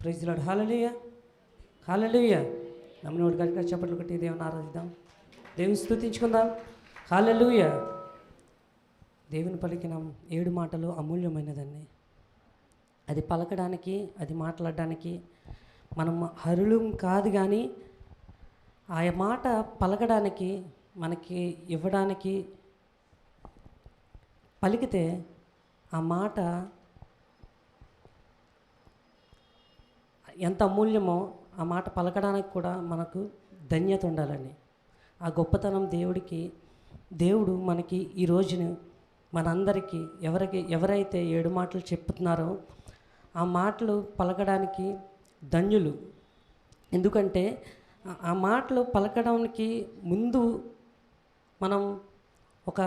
Praise lord hallelujah hallelujah వాడు కనుక చప్పట్లు కొట్టి దేవుని ఆరాధిద్దాం. దేవుని స్థుతించుకుందాం. హాలలుయ దేవుని పలికిన ఏడు మాటలు అమూల్యమైనదండి అది పలకడానికి అది మాట్లాడడానికి మనం హరులం కాదు కానీ ఆ మాట పలకడానికి మనకి ఇవ్వడానికి పలికితే ఆ మాట ఎంత అమూల్యమో ఆ మాట పలకడానికి కూడా మనకు ధన్యత ఉండాలండి. ఆ గొప్పతనం దేవుడికి దేవుడు మనకి ఈ రోజును మనందరికీ ఎవరికి ఎవరైతే ఏడు మాటలు చెప్తున్నారో ఆ మాటలు పలకడానికి ధన్యులు. ఎందుకంటే ఆ- ఆ మాటలు పలకడానికి ముందు మనం ఒక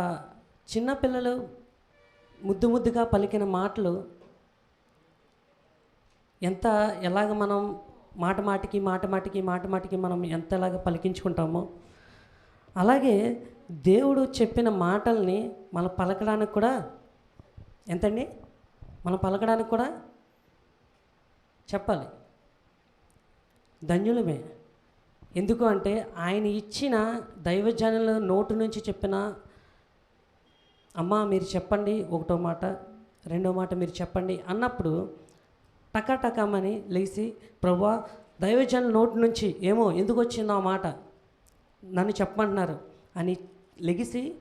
చిన్నపిల్లలు ముద్దు ముద్దుగా పలికిన మాటలు ఎంత ఎలాగ మనం మాట మాటికి మాట మాటికి మాట మాటికి మనం ఎంత ఎలాగ పలికించుకుంటామో అలాగే దేవుడు చెప్పిన మాటల్ని మనం పలకడానికి కూడా ఎంతండి? మనం పలకడానికి కూడా చెప్పాలి. ధన్యులమే. ఎందుకు అంటే ఆయన ఇచ్చిన దైవజనుల నోటు నుంచి చెప్పిన అమ్మ మీరు చెప్పండి ఒకటో మాట రెండో మాట మీరు చెప్పండి అన్నప్పుడు టకాటకమని లేచి ప్రభా దైవజనుల నోటి నుంచి ఏమో ఎందుకు వచ్చిందో ఆ మాట నన్ను చెప్పమంటున్నారు. అని లెగిసి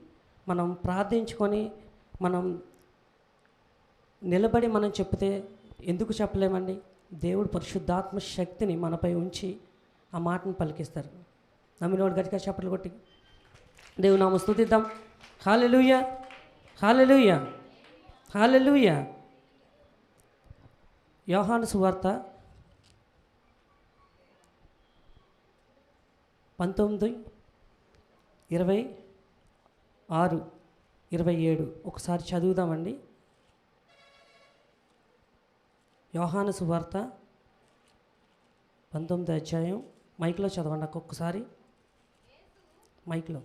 మనం ప్రార్థించుకొని మనం నిలబడి మనం చెప్తే ఎందుకు చెప్పలేమండి? దేవుడు పరిశుద్ధాత్మ శక్తిని మనపై ఉంచి ఆ మాటను పలికిస్తారు. నమ్మినోడు గట్టిగా చప్పట్లు కొట్టి దేవుడు నామ స్థుతిద్దాం హాలెలుయ! హాలెలుయ! హాలెలుయ! యోహాను సువార్త పంతొమ్మిది ఇరవై ఆరు ఇరవై ఏడు. ఒకసారి చదువుదామండి. యోహాను సువార్త పంతొమ్మిది అధ్యాయం. మైక్లో చదవండి ఒక్కొక్కసారి. మైక్లో.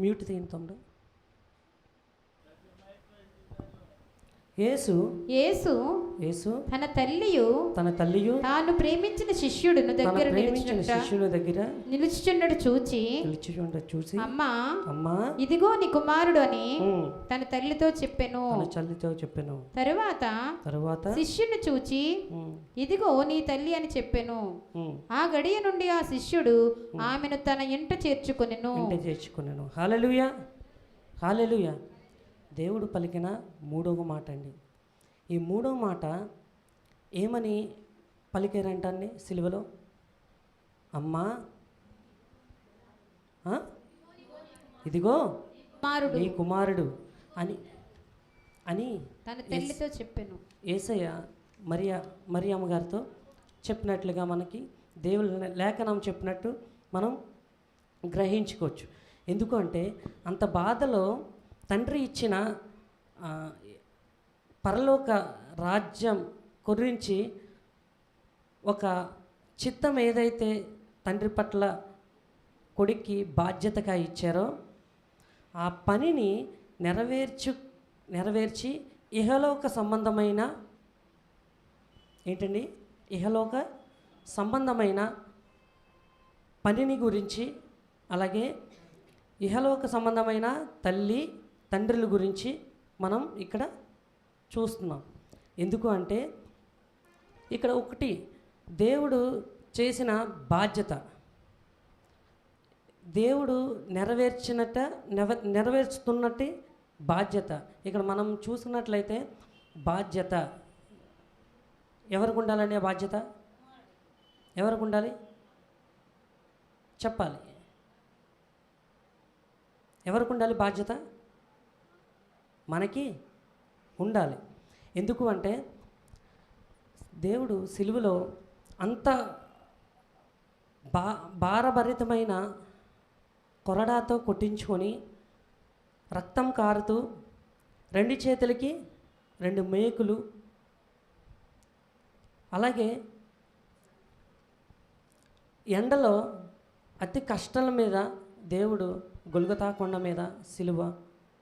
మ్యూట్ తీయండి యేసు యేసు యేసు తన తల్లియు తన తల్లియు తాను ప్రేమించిన శిష్యుడును తన దగ్గర ప్రేమించిన శిష్యుల దగ్గర నిలుచుచున్నడు చూచి నిలిచిచుండ చూసి అమ్మా అమ్మా ఇదిగో నీ కుమారుడు అని తన తల్లితో చెప్పెను. తన చల్లితో చెప్పాను. తరువాత తరువాత శిష్యుని చూచి ఇదిగో నీ తల్లి అని చెప్పెను. ఆ గడియ నుండి ఆ శిష్యుడు ఆమెను తన ఇంట చేర్చుకొనెను. ఇంటి చేర్చుకున్నాను హాలెలుయ హాలెలుయ. దేవుడు పలికిన మూడవ మాట అండి ఈ మూడవ మాట ఏమని పలికారంటండి సిలువలో? అమ్మా? ఇదిగో కుమారుడు. నీ కుమారుడు అని అని తన తల్లితో చెప్పెను. ఏసయ్య మరియా మరియమ్మ గారితో చెప్పినట్లుగా మనకి దేవుని లేఖనం చెప్పినట్టు మనం గ్రహించుకోవచ్చు. ఎందుకు అంటే అంత బాధలో తండ్రి ఇచ్చిన పరలోక రాజ్యం గురించి ఒక చిత్తం ఏదైతే తండ్రి పట్ల కొడుక్కి బాధ్యతగా ఇచ్చారో ఆ పనిని నెరవేర్చు నెరవేర్చి ఇహలోక సంబంధమైన ఏంటండి? ఇహలోక సంబంధమైన పనిని గురించి అలాగే ఇహలోక సంబంధమైన తల్లి తండ్రుల గురించి మనం ఇక్కడ చూస్తున్నాం. ఎందుకు అంటే ఇక్కడ ఒకటి దేవుడు చేసిన బాధ్యత. దేవుడు నెరవేర్చినట్ట నెవ నెరవేర్చుతున్నట్టు బాధ్యత. ఇక్కడ మనం చూసుకున్నట్లయితే బాధ్యత. ఎవరికి ఉండాలనే బాధ్యత? ఎవరికి ఉండాలి? చెప్పాలి. ఎవరికి ఉండాలి బాధ్యత? మనకి ఉండాలి. ఎందుకు అంటే దేవుడు సిలువలో అంత బా భారభరితమైన కొరడాతో కొట్టించుకొని రక్తం కారుతూ రెండు చేతులకి రెండు మేకులు అలాగే ఎండలో అతి కష్టాల మీద దేవుడు గొలుగతా కొండ మీద సిలువ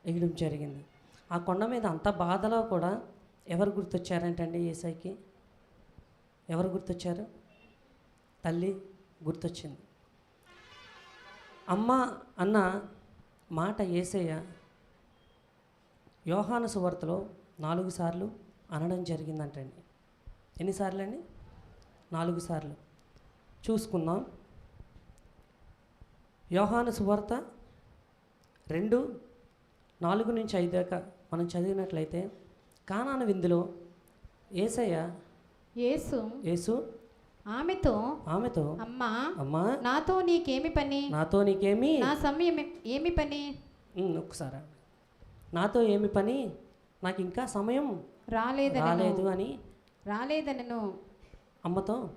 వేయడం జరిగింది. ఆ కొండ మీద అంత బాధలో కూడా ఎవరు గుర్తొచ్చారంటండి ఏసైకి? ఎవరు గుర్తొచ్చారు? తల్లి గుర్తొచ్చింది. అమ్మ అన్న మాట ఏసయ్య యోహాను సువార్తలో నాలుగు సార్లు అనడం జరిగిందంటండి. ఎన్నిసార్లు అండి నాలుగు సార్లు. చూసుకుందాం. యోహాను సువార్త రెండు నాలుగు నుంచి ఐదు దాకా మనం చదివినట్లయితే కానాన విందులో ఏసయ్య యేసు యేసు ఆమెతో ఆమెతో అమ్మా అమ్మా నాతో నీకేమి పని? నాతో నీకేమి? నా సమయం ఏమి పని? ఒకసారి. నాతో ఏమి పని? నాకు ఇంకా సమయం రాలేదనను. రాలేదు అని రాలేదనను. అమ్మతో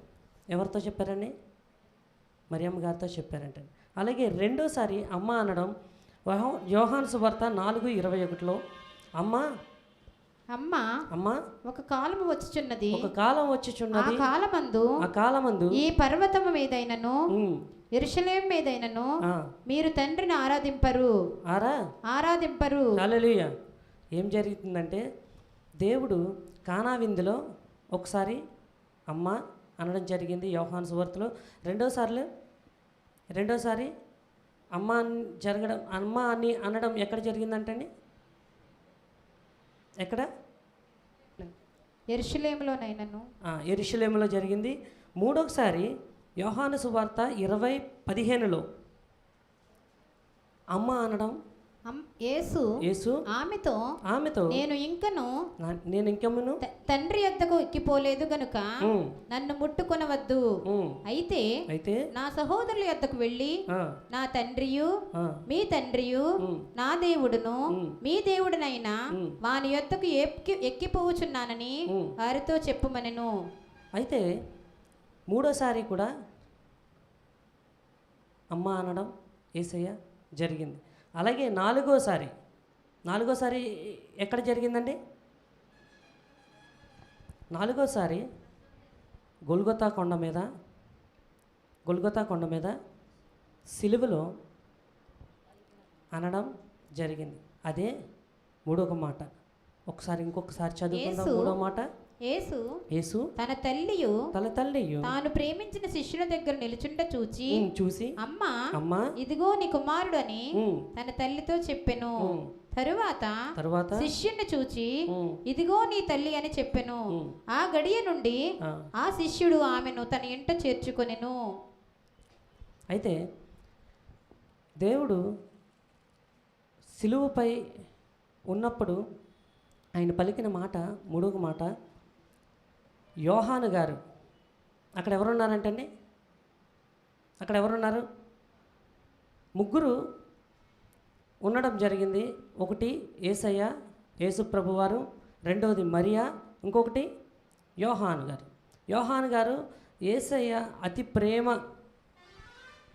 ఎవరితో చెప్పారండి? మరియమ్మ గారితో చెప్పారంట అలాగే రెండోసారి అమ్మ అనడం యోహాను సువార్త నాలుగు ఇరవై ఒకటిలో అమ్మ. అమ్మ అమ్మ. ఒక కాలము వచ్చుచున్నది. ఒక కాలం ఆ వచ్చిచున్నది కాలమందు ఆ కాలమందు ఈ పర్వతము మీదైనను ఎరుషలేం మీదైనను ఆ, మీరు తండ్రిని ఆరాధింపరు. ఆరా? ఆరాధింపరు. హల్లెలూయా. ఏం జరుగుతుందంటే దేవుడు కానా విందులో ఒకసారి అమ్మ అనడం జరిగింది యోహాను సువార్తలో. రెండోసార్లు? రెండోసారి అమ్మ అని జరగడం అమ్మ అని అనడం ఎక్కడ జరిగిందంటండి? ఎక్కడ? ఎరుషలేములోనైనను ఎరుషలేములో జరిగింది. మూడోసారి యోహాను సువార్త ఇరవై పదిహేనులో. అమ్మ అనడం యేసు యేసు ఆమెతో ఆమెతో నేను ఇంకను నేను ఇంకెమ్మను త- తండ్రి యొద్దకు ఎక్కిపోలేదు గనుక నన్ను ముట్టుకొనవద్దు. అయితే అయితే నా సహోదరుల యొద్దకు వెళ్ళి నా తండ్రియు మీ తండ్రియు నా దేవుడును. మీ దేవుడునైనా. వాని యొద్దకు ఎక్కి ఎక్కిపోవచున్నానని ఉమ్. వారితో చెప్పుమనెను అయితే మూడోసారి కూడా అమ్మ అనడం ఏసయ్య జరిగింది అలాగే నాలుగోసారి. నాలుగోసారి ఎక్కడ జరిగిందండి? నాలుగోసారి గొల్గొతా కొండ మీద గొల్గొతా కొండ మీద సిలువలో అనడం జరిగింది. అదే మూడొక మాట. ఒకసారి ఇంకొకసారి చదువుకుందాం మూడో మాట. యేసు యేసు తన తల్లియు తల తల్లియు తాను ప్రేమించిన శిష్యుల దగ్గర నిలుచుండ చూచి చూసి అమ్మా అమ్మా ఇదిగో నీ కుమారుడు అని తన తల్లితో చెప్పెను. తరువాత తర్వాత శిష్యుని చూచి ఇదిగో నీ తల్లి అని చెప్పెను ఆ గడియ నుండి ఆ. ఆ శిష్యుడు ఆమెను తన ఇంట చేర్చుకొనెను అయితే దేవుడు సిలువపై ఉన్నప్పుడు ఆయన పలికిన మాట మూడవ మాట యోహాను గారు. అక్కడ ఎవరున్నారంటండి? అక్కడ ఎవరున్నారు? ముగ్గురు ఉండడం జరిగింది. ఒకటి ఏసయ్య యేసుప్రభు వారు రెండవది మరియా ఇంకొకటి యోహాను గారు. యోహాను గారు ఏసయ్య అతి ప్రేమ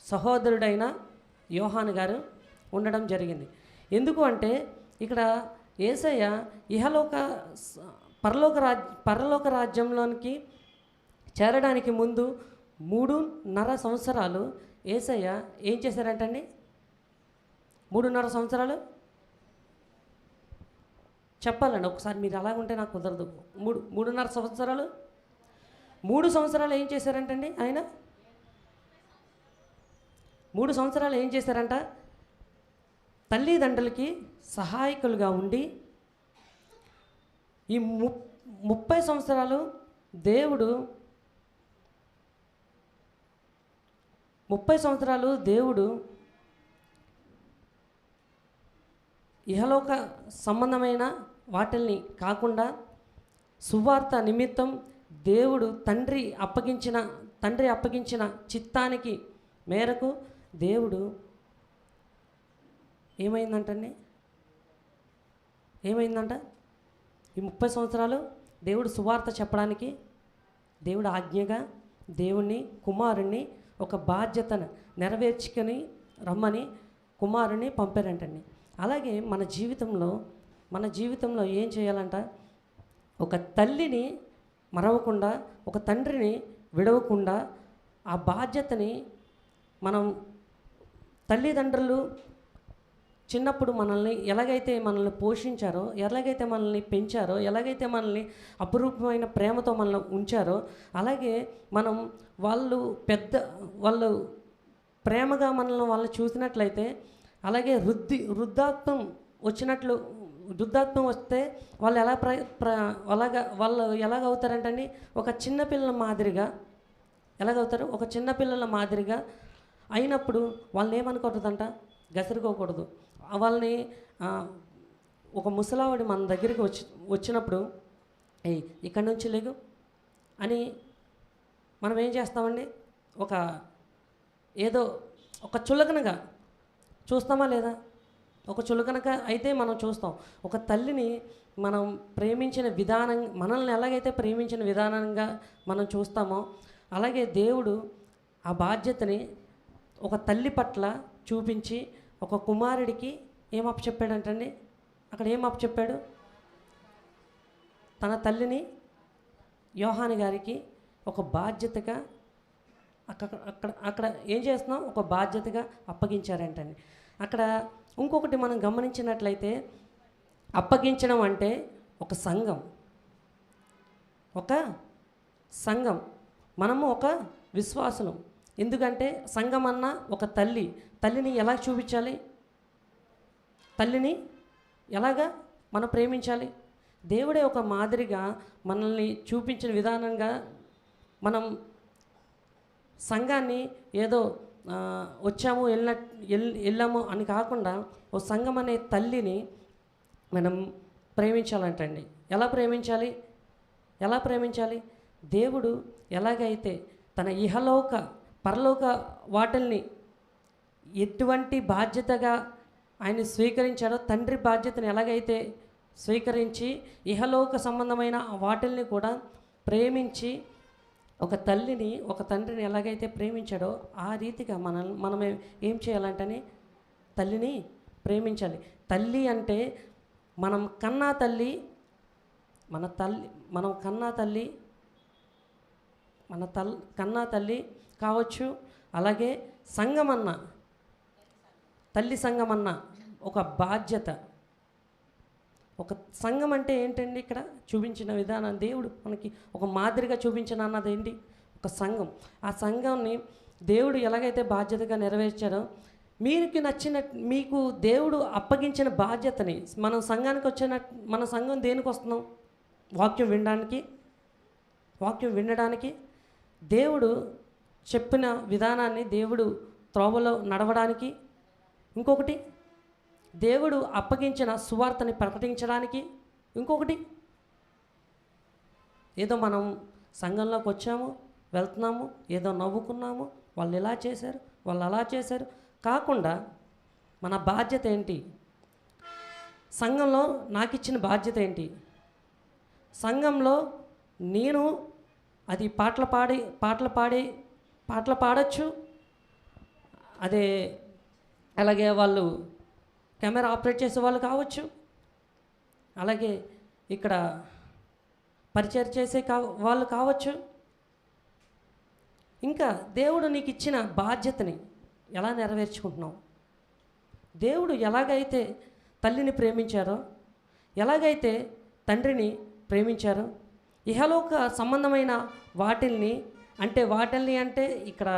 సహోదరుడైన యోహాను గారు ఉండడం జరిగింది. ఎందుకు అంటే ఇక్కడ ఏసయ్య ఇహలోక స- పరలోక రాజ్ పరలోక రాజ్యంలోనికి చేరడానికి ముందు మూడున్నర సంవత్సరాలు ఏసయ్య ఏం చేశారంటండి? మూడున్నర సంవత్సరాలు? చెప్పాలండి ఒకసారి మీరు అలాగుంటే నాకు కుదరదు. మూడు మూడున్నర సంవత్సరాలు? మూడు సంవత్సరాలు ఏం చేశారంటండి ఆయన? మూడు సంవత్సరాలు ఏం చేశారంట? తల్లిదండ్రులకి సహాయకులుగా ఉండి ఈ ము ముప్పై సంవత్సరాలు దేవుడు ముప్పై సంవత్సరాలు దేవుడు ఇహలోక సంబంధమైన వాటిల్ని కాకుండా సువార్త నిమిత్తం దేవుడు తండ్రి అప్పగించిన తండ్రి అప్పగించిన చిత్తానికి మేరకు దేవుడు ఏమైందంటండి? ఏమైందంట? ఈ ముప్పై సంవత్సరాలు దేవుడు సువార్త చెప్పడానికి దేవుడు ఆజ్ఞగా దేవుణ్ణి కుమారుణ్ణి ఒక బాధ్యతను నెరవేర్చుకొని రమ్మని కుమారుణ్ణి పంపారంటండి. అలాగే మన జీవితంలో మన జీవితంలో ఏం చేయాలంట? ఒక తల్లిని మరవకుండా ఒక తండ్రిని విడవకుండా ఆ బాధ్యతని మనం తల్లిదండ్రులు చిన్నప్పుడు మనల్ని ఎలాగైతే మనల్ని పోషించారో ఎలాగైతే మనల్ని పెంచారో ఎలాగైతే మనల్ని అపురూపమైన ప్రేమతో మనల్ని ఉంచారో అలాగే మనం వాళ్ళు పెద్ద వాళ్ళు ప్రేమగా మనల్ని వాళ్ళు చూసినట్లయితే అలాగే వృద్ధి వృద్ధాత్వం వచ్చినట్లు వృద్ధాత్వం వస్తే వాళ్ళు ఎలా ప్ర ప్ర అలాగా వాళ్ళు ఎలాగ అవుతారంటండి ఒక చిన్న పిల్లల మాదిరిగా ఎలాగవుతారు? ఒక చిన్న పిల్లల మాదిరిగా అయినప్పుడు వాళ్ళని ఏమనుకుంటుందంట గసరుకోకూడదు. వాళ్ళని ఒక ముసలావిడ మన దగ్గరికి వచ్చి వచ్చినప్పుడు ఏ ఇక్కడి నుంచి లేగు అని మనం ఏం చేస్తామండి? ఒక ఏదో ఒక చులకనగా చూస్తామా లేదా? ఒక చులకనగా అయితే మనం చూస్తాం. ఒక తల్లిని మనం ప్రేమించిన విధానం మనల్ని ఎలాగైతే ప్రేమించిన విధానంగా మనం చూస్తామో అలాగే దేవుడు ఆ బాధ్యతని ఒక తల్లి పట్ల చూపించి ఒక కుమారుడికి ఏం అప్పచెప్పాడంటండి అక్కడ ఏం అప్పచెప్పాడు తన తల్లిని యోహాని గారికి ఒక బాధ్యతగా అక్కడ అక్కడ అక్కడ ఏం చేస్తున్నాం? ఒక బాధ్యతగా అప్పగించారంటండి. అక్కడ ఇంకొకటి మనం గమనించినట్లయితే అప్పగించడం అంటే ఒక సంఘం. ఒక సంఘం. మనము ఒక విశ్వాసులం. ఎందుకంటే సంఘం అన్న ఒక తల్లి తల్లిని ఎలా చూపించాలి? తల్లిని ఎలాగా మనం ప్రేమించాలి? దేవుడే ఒక మాదిరిగా మనల్ని చూపించిన విధానంగా మనం సంఘాన్ని ఏదో వచ్చాము వెళ్ళిన వెళ్ళాము అని కాకుండా ఓ సంఘం అనే తల్లిని మనం ప్రేమించాలంటండి. ఎలా ప్రేమించాలి? ఎలా ప్రేమించాలి? దేవుడు ఎలాగైతే తన ఇహలోక పరలోక వాటిల్ని ఎటువంటి బాధ్యతగా ఆయన స్వీకరించాడో తండ్రి బాధ్యతను ఎలాగైతే స్వీకరించి ఇహలోక సంబంధమైన వాటిల్ని కూడా ప్రేమించి ఒక తల్లిని ఒక తండ్రిని ఎలాగైతే ప్రేమించాడో ఆ రీతిగా మనం మనం ఏం చేయాలంటేనే తల్లిని ప్రేమించాలి. తల్లి అంటే మనం కన్నా తల్లి మన తల్లి మనం కన్నా తల్లి మన తల్ కన్నా తల్లి కావచ్చు. అలాగే సంగమన్న తల్లి సంఘం అన్న ఒక బాధ్యత. ఒక సంఘం అంటే ఏంటండి ఇక్కడ? చూపించిన విధానం దేవుడు మనకి ఒక మాదిరిగా చూపించిన అన్నది ఏంటి? ఒక సంఘం. ఆ సంఘంని దేవుడు ఎలాగైతే బాధ్యతగా నెరవేర్చాడో మీకు నచ్చిన మీకు దేవుడు అప్పగించిన బాధ్యతని మనం సంఘానికి వచ్చిన మన సంఘం దేనికి వస్తున్నాం? వాక్యం వినడానికి వాక్యం వినడానికి దేవుడు చెప్పిన విధానాన్ని దేవుడు త్రోవలో నడవడానికి ఇంకొకటి దేవుడు అప్పగించిన సువార్తని ప్రకటించడానికి ఇంకొకటి. ఏదో మనం సంఘంలోకి వచ్చాము వెళ్తున్నాము ఏదో నవ్వుకున్నాము వాళ్ళు ఇలా చేశారు వాళ్ళు అలా చేశారు. కాకుండా మన బాధ్యత ఏంటి? సంఘంలో నాకు ఇచ్చిన బాధ్యత ఏంటి? సంఘంలో నేను అది పాటలు పాడి పాటలు పాడి పాటలు పాడచ్చు అదే అలాగే వాళ్ళు కెమెరా ఆపరేట్ చేసే వాళ్ళు కావచ్చు. అలాగే ఇక్కడ పరిచయం చేసే కా వాళ్ళు కావచ్చు. ఇంకా దేవుడు నీకు ఇచ్చిన బాధ్యతని ఎలా నెరవేర్చుకుంటున్నావు? దేవుడు ఎలాగైతే తల్లిని ప్రేమించారో ఎలాగైతే తండ్రిని ప్రేమించారో ఇహలోక సంబంధమైన వాటిల్ని అంటే వాటిల్ని అంటే ఇక్కడ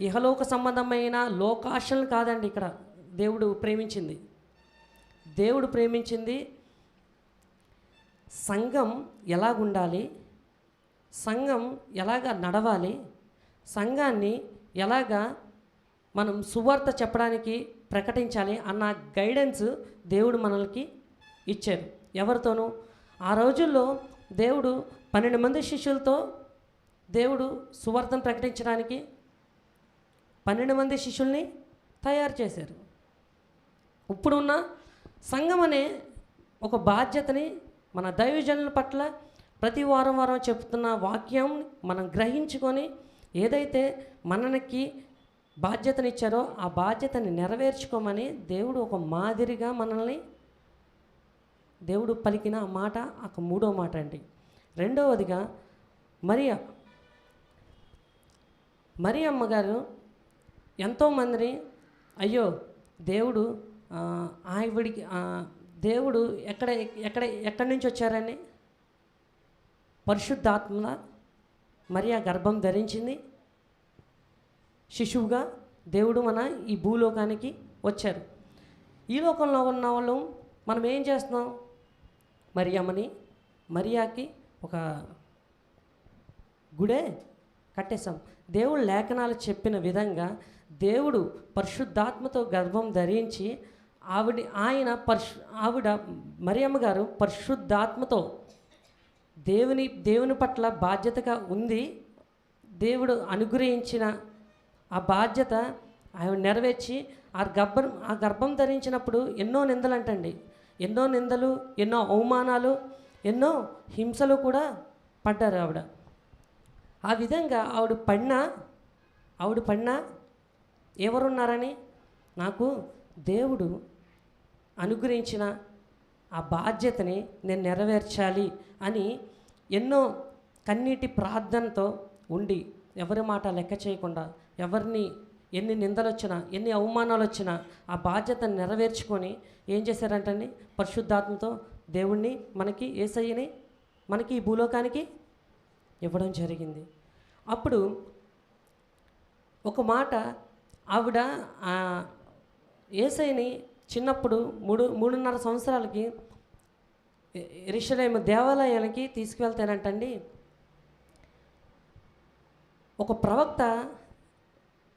ఇహలోక సంబంధమైన లోకాశలను కాదండి ఇక్కడ దేవుడు ప్రేమించింది. దేవుడు ప్రేమించింది సంఘం ఎలాగుండాలి? సంఘం ఎలాగ నడవాలి? సంఘాన్ని ఎలాగా మనం సువార్త చెప్పడానికి ప్రకటించాలి అన్న గైడెన్స్ దేవుడు మనల్కి ఇచ్చారు. ఎవరితోనూ? ఆ రోజుల్లో దేవుడు పన్నెండు మంది శిష్యులతో దేవుడు సువార్తను ప్రకటించడానికి పన్నెండు మంది శిష్యుల్ని తయారు చేశారు. ఇప్పుడున్న సంఘం అనే ఒక బాధ్యతని మన దైవజనుల పట్ల ప్రతి వారం వారం చెప్తున్న వాక్యం మనం గ్రహించుకొని ఏదైతే మనకి బాధ్యతనిచ్చారో ఆ బాధ్యతని నెరవేర్చుకోమని దేవుడు ఒక మాదిరిగా మనల్ని దేవుడు పలికిన ఆ మాట ఒక మూడో మాట అండి. రెండవదిగా మరియా మరి అమ్మగారు ఎంతోమందిని అయ్యో దేవుడు ఆవిడికి దేవుడు ఎక్కడ ఎక్కడ ఎక్కడి నుంచి వచ్చారని పరిశుద్ధాత్మ మరి ఆ గర్భం ధరించింది. శిశువుగా దేవుడు మన ఈ భూలోకానికి వచ్చారు. ఈ లోకంలో ఉన్న వాళ్ళు మనం ఏం చేస్తున్నాం? మరియమ్మని మరియాకి ఒక గుడే కట్టేశాం. దేవుడు లేఖనాలు చెప్పిన విధంగా దేవుడు పరిశుద్ధాత్మతో గర్భం ధరించి ఆవిడ ఆయన పరిశు ఆవిడ మరియమ్మ గారు పరిశుద్ధాత్మతో దేవుని దేవుని పట్ల బాధ్యతగా ఉంది. దేవుడు అనుగ్రహించిన ఆ బాధ్యత ఆయన నెరవేర్చి ఆ గర్భం ఆ గర్భం ధరించినప్పుడు ఎన్నో నిందలు అంటండి ఎన్నో నిందలు ఎన్నో అవమానాలు ఎన్నో హింసలు కూడా పడ్డారు ఆవిడ. ఆ విధంగా ఆవిడ పడిన ఆవిడ పడినా ఎవరున్నారని? నాకు దేవుడు అనుగ్రహించిన ఆ బాధ్యతని నేను నెరవేర్చాలి అని ఎన్నో కన్నీటి ప్రార్థనతో ఉండి ఎవరి మాట లెక్క చేయకుండా ఎవరిని ఎన్ని నిందలు వచ్చినా ఎన్ని అవమానాలు వచ్చినా ఆ బాధ్యతను నెరవేర్చుకొని ఏం చేశారంటండి? పరిశుద్ధాత్మతో దేవుణ్ణి మనకి ఏసయ్యని మనకి ఈ భూలోకానికి ఇవ్వడం జరిగింది. అప్పుడు ఒక మాట ఆవిడ ఏసైని చిన్నప్పుడు మూడు మూడున్నర సంవత్సరాలకి ఎరిషలేము దేవాలయానికి తీసుకువెళ్తానంటండి. ఒక ప్రవక్త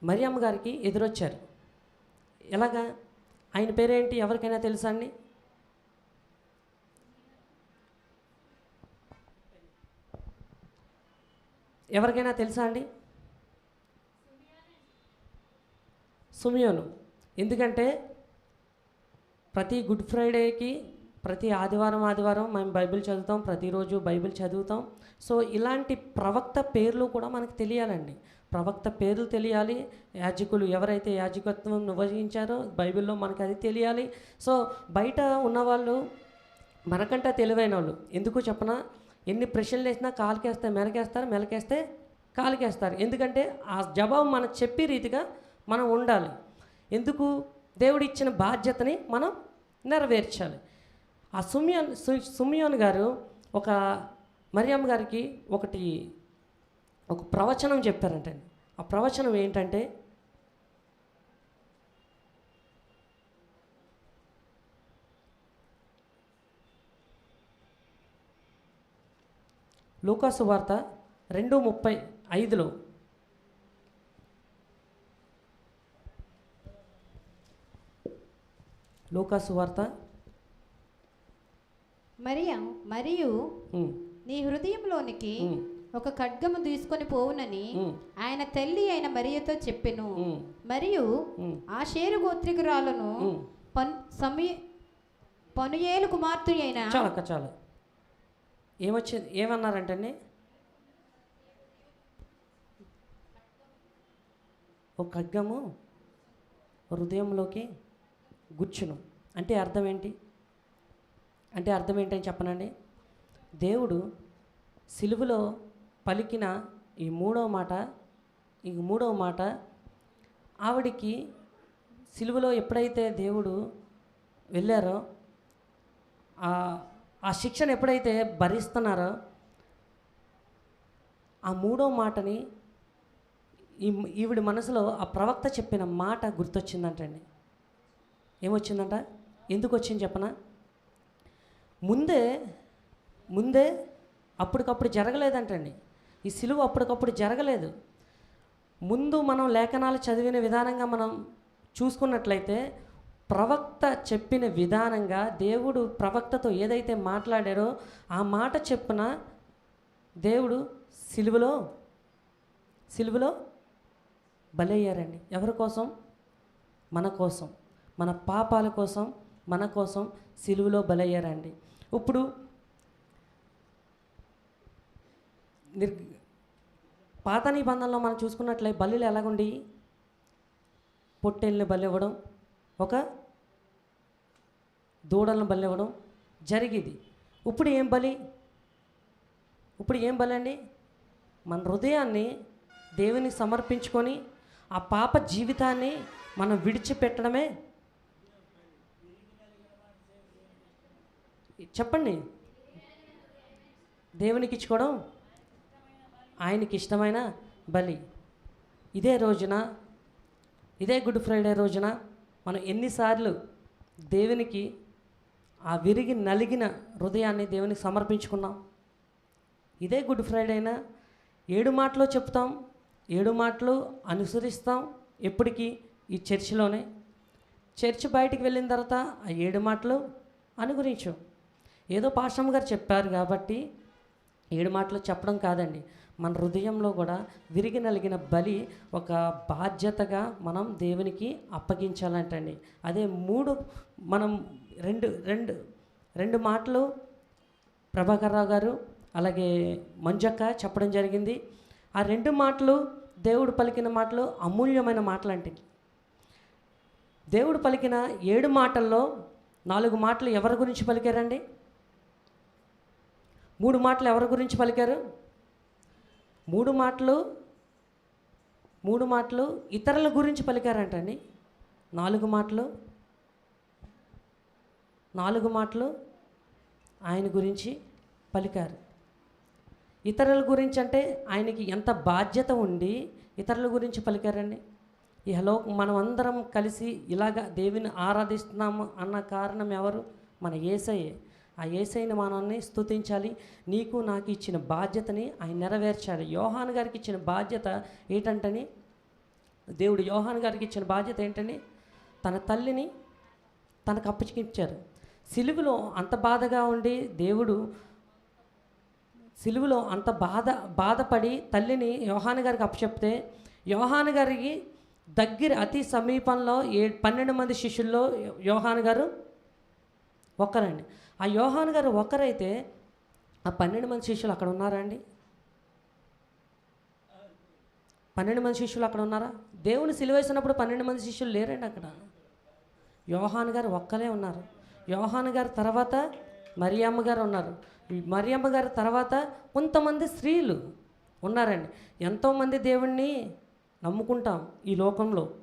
మరియమ్మ గారికి ఎదురొచ్చారు. ఎలాగా? ఆయన పేరేంటి? ఎవరికైనా తెలుసా అండి? ఎవరికైనా తెలుసా అండి? సుమియోను. ఎందుకంటే ప్రతి గుడ్ ఫ్రైడేకి ప్రతి ఆదివారం ఆదివారం మేము బైబిల్ చదువుతాం ప్రతిరోజు బైబిల్ చదువుతాం. సో ఇలాంటి ప్రవక్త పేర్లు కూడా మనకు తెలియాలండి. ప్రవక్త పేర్లు తెలియాలి. యాజకులు ఎవరైతే యాజకత్వం నిర్వహించారో బైబిల్లో మనకు అది తెలియాలి. సో బయట ఉన్నవాళ్ళు మనకంటే తెలివైన వాళ్ళు ఎందుకు చెప్పనా? ఎన్ని ప్రశ్నలు వేసినా కాలుకేస్తే మెలకేస్తారు మెలకేస్తే కాలుకేస్తారు. ఎందుకంటే ఆ జవాబు మనకు చెప్పే రీతిగా మనం ఉండాలి. ఎందుకు? దేవుడు ఇచ్చిన బాధ్యతని మనం నెరవేర్చాలి. ఆ సుమియోన్ సు- సుమియోన్ గారు ఒక మరియమ్మ గారికి ఒకటి ఒక ప్రవచనం చెప్పారంటే ఆ ప్రవచనం ఏంటంటే లూకాసు వార్త రెండు ముప్పై ఐదులో లూకాసు వార్త. మరియా మరియు నీ హృదయంలోనికి ఒక ఖడ్గము తీసుకొని పోవునని ఆయన తల్లి అయిన మరియతో చెప్పెను. మరియు ఆ షేరు గోత్రికురాలను సమయ పనుయేలు కుమార్తె అయిన చాలు అక్క చాలు. ఏమొచ్చింది ఏమన్నారంటండి? ఒక ఖడ్గము హృదయంలోకి గుచ్చును. అంటే అర్థం ఏంటి? అంటే అర్థం ఏంటని చెప్పనండి? దేవుడు సిలువలో పలికిన ఈ మూడవ మాట ఈ మూడవ మాట ఆవిడికి సిలువలో ఎప్పుడైతే దేవుడు వెళ్ళారో ఆ శిక్షణ శిక్షను ఎప్పుడైతే భరిస్తున్నారో ఆ మూడో మాటని ఈ ఈవిడ మనసులో ఆ ప్రవక్త చెప్పిన మాట గుర్తొచ్చిందంటండి. ఏమొచ్చిందంట? ఎందుకు వచ్చింది చెప్పనా? ముందే ముందే అప్పటికప్పుడు జరగలేదంటండి. ఈ సిలువ అప్పటికప్పుడు జరగలేదు. ముందు మనం లేఖనాలు చదివిన విధానంగా మనం చూసుకున్నట్లయితే ప్రవక్త చెప్పిన విధానంగా దేవుడు ప్రవక్తతో ఏదైతే మాట్లాడారో ఆ మాట చెప్పున దేవుడు సిలువలో సిలువలో బలయ్యారండి. ఎవరి కోసం? మన కోసం. మన పాపాల కోసం మన కోసం సిలువలో బలయ్యారండి. ఇప్పుడు నిర్ పాత నిబంధనలో మనం చూసుకున్నట్లయితే బల్లులు ఎలాగుండి? పొట్టేళ్ళని బలివ్వడం ఒక దూడలను బలివ్వడం జరిగేది. ఇప్పుడు ఏం బలి? ఇప్పుడు ఏం బలి అండి మన హృదయాన్ని దేవునికి సమర్పించుకొని ఆ పాప జీవితాన్ని మనం విడిచిపెట్టడమే చెప్పండి. దేవునికి ఇచ్చుకోవడం ఆయనకి ఇష్టమైన బలి. ఇదే రోజున ఇదే గుడ్ ఫ్రైడే రోజున మనం ఎన్నిసార్లు దేవునికి ఆ విరిగి నలిగిన హృదయాన్ని దేవునికి సమర్పించుకున్నాం. ఇదే గుడ్ ఫ్రైడే అయినా ఏడు మాటలు చెప్తాం ఏడు మాటలు అనుసరిస్తాం ఎప్పటికీ ఈ చర్చిలోనే. చర్చ్ బయటికి వెళ్ళిన తర్వాత ఆ ఏడు మాటలు అనుగురించు ఏదో పాశ్రమ గారు చెప్పారు కాబట్టి ఏడు మాటలు చెప్పడం కాదండి. మన హృదయంలో కూడా విరిగి నలిగిన బలి ఒక బాధ్యతగా మనం దేవునికి అప్పగించాలంటండి. అదే మూడు మనం రెండు రెండు రెండు మాటలు ప్రభాకర్ రావు గారు అలాగే మంజక్క చెప్పడం జరిగింది. ఆ రెండు మాటలు దేవుడు పలికిన మాటలు అమూల్యమైన మాటలు అంటే దేవుడు పలికిన ఏడు మాటల్లో నాలుగు మాటలు ఎవరి గురించి పలికారండి? మూడు మాటలు ఎవరి గురించి పలికారు? మూడు మాటలు మూడు మాటలు ఇతరుల గురించి పలికారంటండి నాలుగు మాటలు నాలుగు మాటలు ఆయన గురించి పలికారు. ఇతరుల గురించి అంటే ఆయనకి ఎంత బాధ్యత ఉండి ఇతరుల గురించి పలికారండి? ఈ హలో మనం అందరం కలిసి ఇలాగ దేవిని ఆరాధిస్తున్నాము అన్న కారణం ఎవరు? మన ఏసయ్యే. ఆ ఏసైన మనల్ని స్థుతించాలి నీకు నాకు ఇచ్చిన బాధ్యతని ఆయన నెరవేర్చాలి. యోహాన్ గారికి ఇచ్చిన బాధ్యత ఏంటంటని? దేవుడు యోహాన్ గారికి ఇచ్చిన బాధ్యత ఏంటని? తన తల్లిని తనకు అప్పచికించారు సిలువులో అంత బాధగా ఉండి దేవుడు సిలువులో అంత బాధ బాధపడి తల్లిని యోహాన్ గారికి అప్పచెప్తే యోహాన్ గారికి దగ్గర అతి సమీపంలో ఏ పన్నెండు మంది శిష్యుల్లో యోహాన్ గారు ఒక్కరండి. ఆ యోహాన్ గారు ఒక్కరైతే ఆ పన్నెండు మంది శిష్యులు అక్కడ ఉన్నారా అండి? పన్నెండు మంది శిష్యులు అక్కడ ఉన్నారా? దేవుని సిలువేసినప్పుడు పన్నెండు మంది శిష్యులు లేరండి అక్కడ. యోహాన్ గారు ఒక్కరే ఉన్నారు. యోహాన్ గారి తర్వాత మరియమ్మ గారు ఉన్నారు. మరియమ్మ గారి తర్వాత కొంతమంది స్త్రీలు ఉన్నారండి. ఎంతోమంది దేవుణ్ణి నమ్ముకుంటాం ఈ లోకంలో.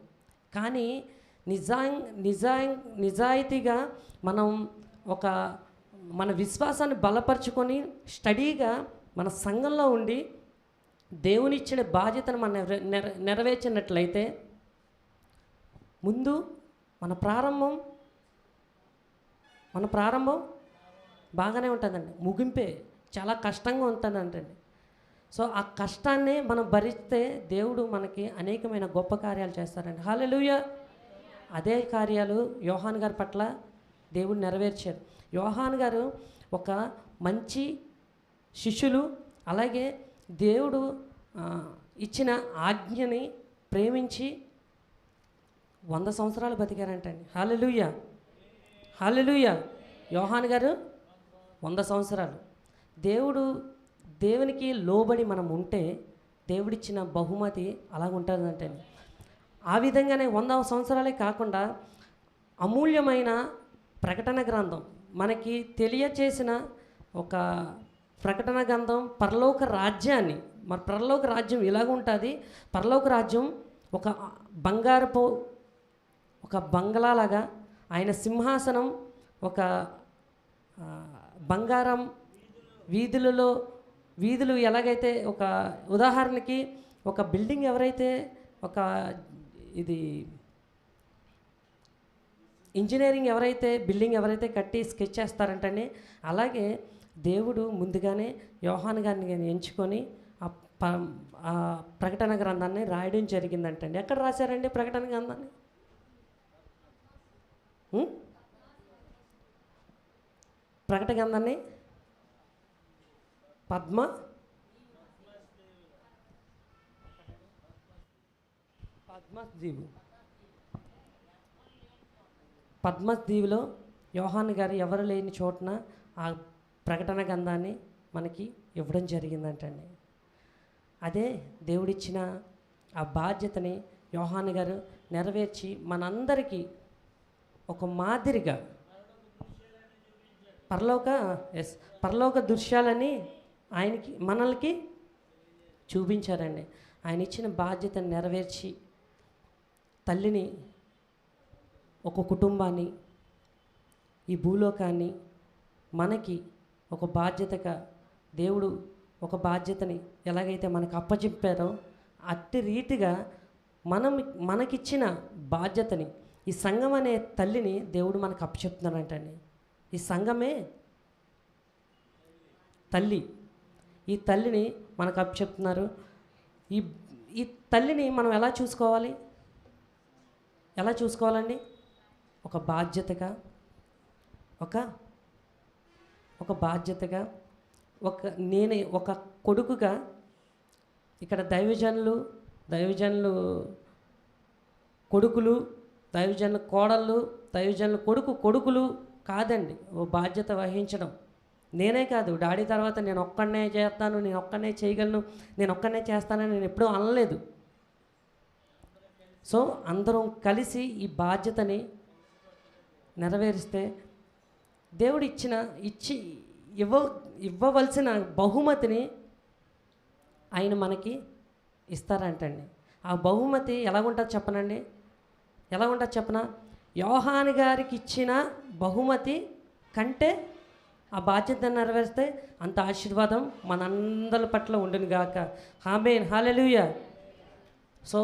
కానీ నిజా నిజా నిజాయితీగా మనం ఒక మన విశ్వాసాన్ని బలపరుచుకొని స్టడీగా మన సంఘంలో ఉండి దేవునిచ్చిన బాధ్యతను మనం నెర నెరవేర్చినట్లయితే ముందు మన ప్రారంభం మన ప్రారంభం బాగానే ఉంటుందండి. ముగింపే చాలా కష్టంగా ఉంటుందంటండి. సో ఆ కష్టాన్ని మనం భరిస్తే దేవుడు మనకి అనేకమైన గొప్ప కార్యాలు చేస్తారండి. హాలెలుయ! అదే కార్యాలు యోహాన్ గారి పట్ల దేవుడు నెరవేర్చారు. యోహాన్ గారు ఒక మంచి శిష్యులు అలాగే దేవుడు ఇచ్చిన ఆజ్ఞని ప్రేమించి వంద సంవత్సరాలు బతికారంటండి. హాలలుయ హాలలుయ యోహాన్ గారు వంద సంవత్సరాలు. దేవుడు దేవునికి లోబడి మనం ఉంటే దేవుడిచ్చిన బహుమతి అలాగ ఉంటుందంటే ఆ విధంగానే వంద సంవత్సరాలే కాకుండా అమూల్యమైన ప్రకటన గ్రంథం. మనకి తెలియచేసిన ఒక ప్రకటన గ్రంథం పరలోక రాజ్యాన్ని. మరి పరలోక రాజ్యం ఇలాగ ఉంటుంది? పరలోక రాజ్యం ఒక బంగారపు ఒక బంగ్లాలాగా ఆయన సింహాసనం ఒక బంగారం వీధులలో వీధులు ఎలాగైతే ఒక ఉదాహరణకి ఒక బిల్డింగ్ ఎవరైతే ఒక ఇది ఇంజనీరింగ్ ఎవరైతే బిల్డింగ్ ఎవరైతే కట్టి స్కెచ్ చేస్తారంటేనే అలాగే దేవుడు ముందుగానే యోహాన్ గారిని ఎంచుకొని ఆ ప- ప్రకటన గ్రంథాన్ని రాయడం జరిగిందంటండి. ఎక్కడ రాశారండి ప్రకటన గ్రంథాన్ని? ప్రకట గ్రంథాన్ని? పద్మ? పద్మద్వీపు పద్మదీవిలో యోహాన్ గారు ఎవరు లేని చోటున ఆ ప్రకటన గ్రంథాన్ని మనకి ఇవ్వడం జరిగిందంటండి. అదే దేవుడిచ్చిన ఆ బాధ్యతని యోహాన్ గారు నెరవేర్చి మనందరికీ ఒక మాదిరిగా పరలోక ఎస్ పరలోక దృశ్యాలని ఆయనకి మనల్కి చూపించారండి. ఆయన ఇచ్చిన బాధ్యతను నెరవేర్చి తల్లిని ఒక కుటుంబాన్ని ఈ భూలోకాన్ని మనకి ఒక బాధ్యతగా దేవుడు ఒక బాధ్యతని ఎలాగైతే మనకు అప్పచెప్పారో అట్టి రీతిగా మనం మనకిచ్చిన బాధ్యతని ఈ సంఘం అనే తల్లిని దేవుడు మనకు అప్పచెప్తున్నాడంటండి. ఈ సంఘమే తల్లి. ఈ తల్లిని మనకు అప్పచెప్తున్నారు. ఈ ఈ తల్లిని మనం ఎలా చూసుకోవాలి? ఎలా చూసుకోవాలండి? ఒక బాధ్యతగా ఒక ఒక బాధ్యతగా ఒక నేను ఒక కొడుకుగా ఇక్కడ దైవజనులు దైవజనులు కొడుకులు దైవజనుల కోడళ్ళు దైవజనుల కొడుకు కొడుకులు కాదండి. ఓ బాధ్యత వహించడం. నేనే కాదు. డాడీ తర్వాత నేను ఒక్కడనే చేస్తాను నేను ఒక్కడనే చేయగలను నేను ఒక్కడనే చేస్తానని నేను ఎప్పుడూ అనలేదు. సో అందరం కలిసి ఈ బాధ్యతని నెరవేరిస్తే దేవుడు ఇచ్చిన ఇచ్చి ఇవ్వ ఇవ్వవలసిన బహుమతిని ఆయన మనకి ఇస్తారంటండి. ఆ బహుమతి ఎలాగుంటుంది చెప్పనండి? ఎలా ఉంటుంది చెప్పనా? యోహాని గారికి ఇచ్చిన బహుమతి కంటే ఆ బాధ్యత నెరవేరిస్తే అంత ఆశీర్వాదం మనందరి పట్ల ఉండును గాక. హామేన్ హాలెలుయ సో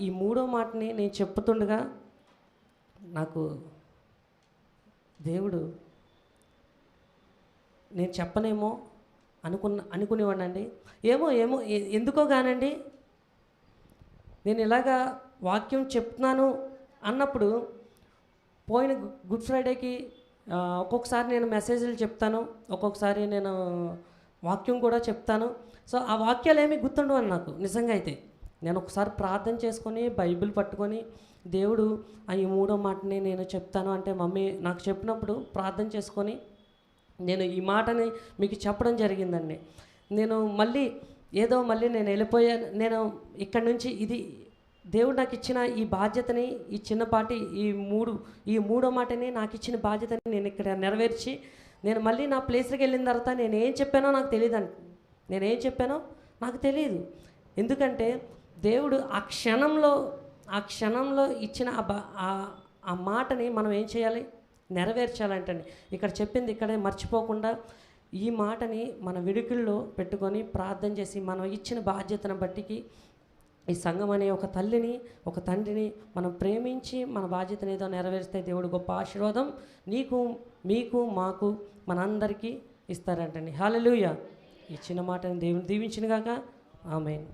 ఈ మూడో మాటని నేను చెప్తుండగా నాకు దేవుడు నేను చెప్పనేమో అనుకున్న అనుకునేవాడినండి. ఏమో ఏమో ఎందుకో కానండి నేను ఇలాగా వాక్యం చెప్తున్నాను అన్నప్పుడు పోయిన గుడ్ ఫ్రైడేకి ఒక్కొక్కసారి నేను మెసేజ్లు చెప్తాను ఒక్కొక్కసారి నేను వాక్యం కూడా చెప్తాను. సో ఆ వాక్యాలు ఏమీ గుర్తుండవు నాకు నిజంగా అయితే. నేను ఒకసారి ప్రార్థన చేసుకొని బైబిల్ పట్టుకొని దేవుడు ఆ ఈ మూడో మాటని నేను చెప్తాను. అంటే మమ్మీ నాకు చెప్పినప్పుడు ప్రార్థన చేసుకొని నేను ఈ మాటని మీకు చెప్పడం జరిగిందండి. నేను మళ్ళీ ఏదో మళ్ళీ నేను వెళ్ళిపోయాను. నేను ఇక్కడ నుంచి ఇది దేవుడు నాకు ఇచ్చిన ఈ బాధ్యతని ఈ చిన్నపాటి ఈ మూడు ఈ మూడో మాటని నాకు ఇచ్చిన బాధ్యతని నేను ఇక్కడ నెరవేర్చి నేను మళ్ళీ నా ప్లేస్కి వెళ్ళిన తర్వాత నేను ఏం చెప్పానో నాకు తెలియదండి నేను ఏం చెప్పానో నాకు తెలియదు ఎందుకంటే దేవుడు ఆ క్షణంలో ఆ క్షణంలో ఇచ్చిన ఆ ఆ- ఆ మాటని మనం ఏం చేయాలి? నెరవేర్చాలంటండి. ఇక్కడ చెప్పింది ఇక్కడే మర్చిపోకుండా ఈ మాటని మన విడుకుల్లో పెట్టుకొని ప్రార్థన చేసి మనం ఇచ్చిన బాధ్యతను బట్టికి ఈ సంఘం అనే ఒక తల్లిని ఒక తండ్రిని మనం ప్రేమించి మన బాధ్యతను ఏదో నెరవేరిస్తే దేవుడు గొప్ప ఆశీర్వాదం నీకు మీకు మాకు మనందరికీ ఇస్తారంటండి. హాలలుయ. ఇచ్చిన మాటని దేవుని దీవించిన కాక ఆమెన్.